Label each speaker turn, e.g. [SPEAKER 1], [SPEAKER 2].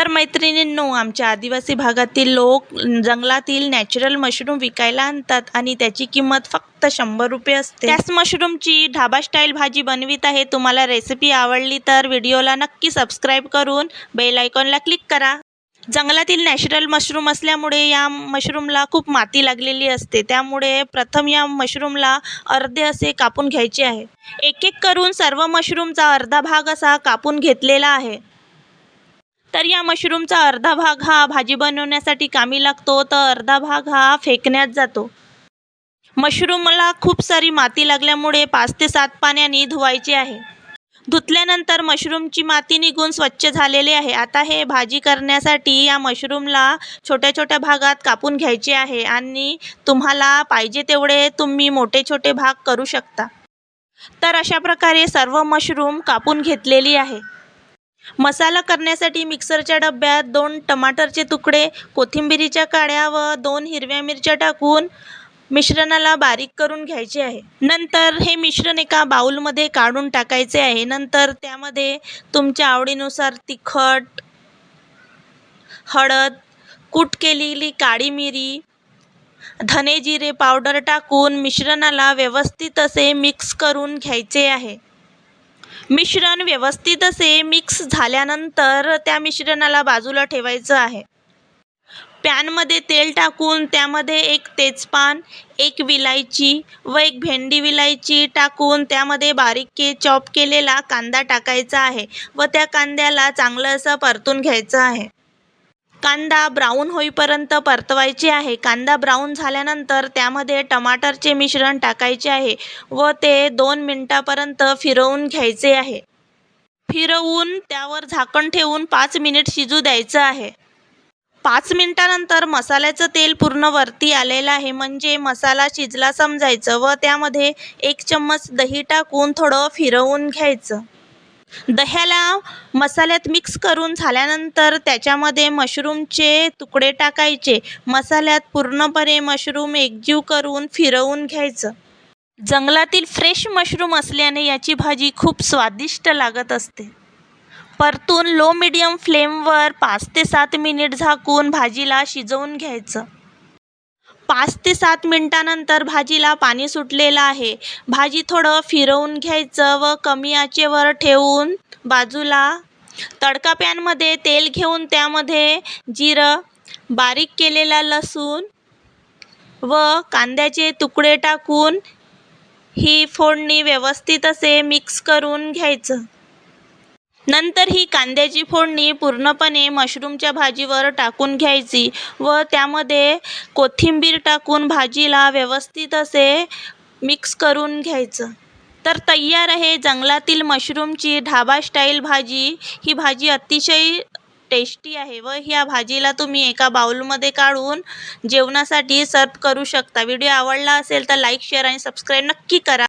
[SPEAKER 1] तर मैत्रिणींनो आमच्या आदिवासी भागातील लोक जंगलातील नॅचरल मशरूम विकायला आणतात आणि त्याची किंमत फक्त शंभर रुपये असते. त्याच मशरूमची ढाबा स्टाईल भाजी बनवित आहे. तुम्हाला रेसिपी आवडली तर व्हिडिओला नक्की सबस्क्राईब करून बेल आयकॉनला क्लिक करा. जंगलातील नॅचरल मशरूम असल्यामुळे या मशरूमला खूप माती लागलेली असते. त्यामुळे प्रथम या मशरूमला अर्धे असे कापून घ्यायचे आहे. एक एक करून सर्व मशरूमचा अर्धा भाग असा कापून घेतलेला आहे. तर या मशरूमचा अर्धा भाग हा भाजी बनवण्यासाठी कामी लागतो तर अर्धा भाग हा फेकण्यात जातो. मशरूमला खूप सारी माती लागल्यामुळे पाच ते सात पाण्याने धुवायचे आहे. धुतल्यानंतर मशरूमची माती निघून स्वच्छ झालेली आहे. आता हे भाजी करण्यासाठी या मशरूमला छोट्या छोट्या भागात कापून घ्यायचे आहे आणि तुम्हाला पाहिजे तेवढे तुम्ही मोठे छोटे भाग करू शकता. तर अशा प्रकारे सर्व मशरूम कापून घेतलेली आहे. मसाला करण्यासाठी मिक्सरच्या डब्यात दोन टमाटरचे तुकडे कोथिंबिरीच्या काड्या व दोन हिरव्या मिरच्या टाकून मिश्रणाला बारीक करून घ्यायचे आहे. नंतर हे मिश्रण एका बाऊलमध्ये काढून टाकायचे आहे. नंतर त्यामध्ये तुमच्या आवडीनुसार तिखट हळद कूट केलेली काळी मिरी धने जिरे पावडर टाकून मिश्रणाला व्यवस्थित असे मिक्स करून घ्यायचे आहे. मिश्रण व्यवस्थित असे मिक्स झाल्यानंतर त्या मिश्रणाला बाजूला ठेवायचं आहे. पॅनमध्ये तेल टाकून त्यामध्ये एक तेजपान एक विलायची व एक भेंडी विलायची टाकून त्यामध्ये बारीक के चॉप केलेला कांदा टाकायचा आहे व त्या कांद्याला चांगलं असं परतून घ्यायचं आहे. कांदा ब्राऊन होईपर्यंत परतवायचे आहे. कांदा ब्राऊन झाल्यानंतर त्यामध्ये टमाटरचे मिश्रण टाकायचे आहे व ते दोन मिनटापर्यंत फिरवून घ्यायचे आहे. फिरवून त्यावर झाकण ठेवून पाच मिनिट शिजू द्यायचं आहे. पाच मिनटानंतर मसाल्याचं तेल पूर्ण वरती आलेलं आहे. म्हणजे मसाला शिजला समजायचं व त्यामध्ये एक चम्मच दही टाकून थोडं फिरवून घ्यायचं. दह्याला मसाल्यात मिक्स करून झाल्यानंतर त्याच्यामध्ये मशरूमचे तुकडे टाकायचे. मसाल्यात पूर्णपणे मशरूम एकजीव करून फिरवून घ्यायचं. जंगलातील फ्रेश मशरूम असल्याने याची भाजी खूप स्वादिष्ट लागत असते. परतून लो मिडियम फ्लेमवर पाच ते सात मिनिट झाकून भाजीला शिजवून घ्यायचं. पाच ते सात मिनटानंतर भाजीला पाणी सुटलेलं आहे. भाजी थोडं फिरवून घ्यायचं व कमी आचेवर ठेवून बाजूला तडका पॅनमध्ये तेल घेऊन त्यामध्ये जिरं बारीक केलेला लसूण व कांद्याचे तुकडे टाकून ही फोडणी व्यवस्थित असे मिक्स करून घ्यायचं. नंतर ही कांद्याची फोडणी पूर्णपणे मशरूमच्या भाजीवर टाकून घ्यायची व त्यामध्ये कोथिंबीर टाकून भाजीला व्यवस्थित असे मिक्स करून घ्यायचं. तर तयार आहे जंगलातील मशरूमची ढाबा स्टाईल भाजी. ही भाजी अतिशय टेस्टी आहे व ह्या भाजीला तुम्ही एका बाउलमध्ये काढून जेवणासाठी सर्व करू शकता. व्हिडिओ आवडला असेल तर लाईक शेअर आणि सबस्क्राईब नक्की करा.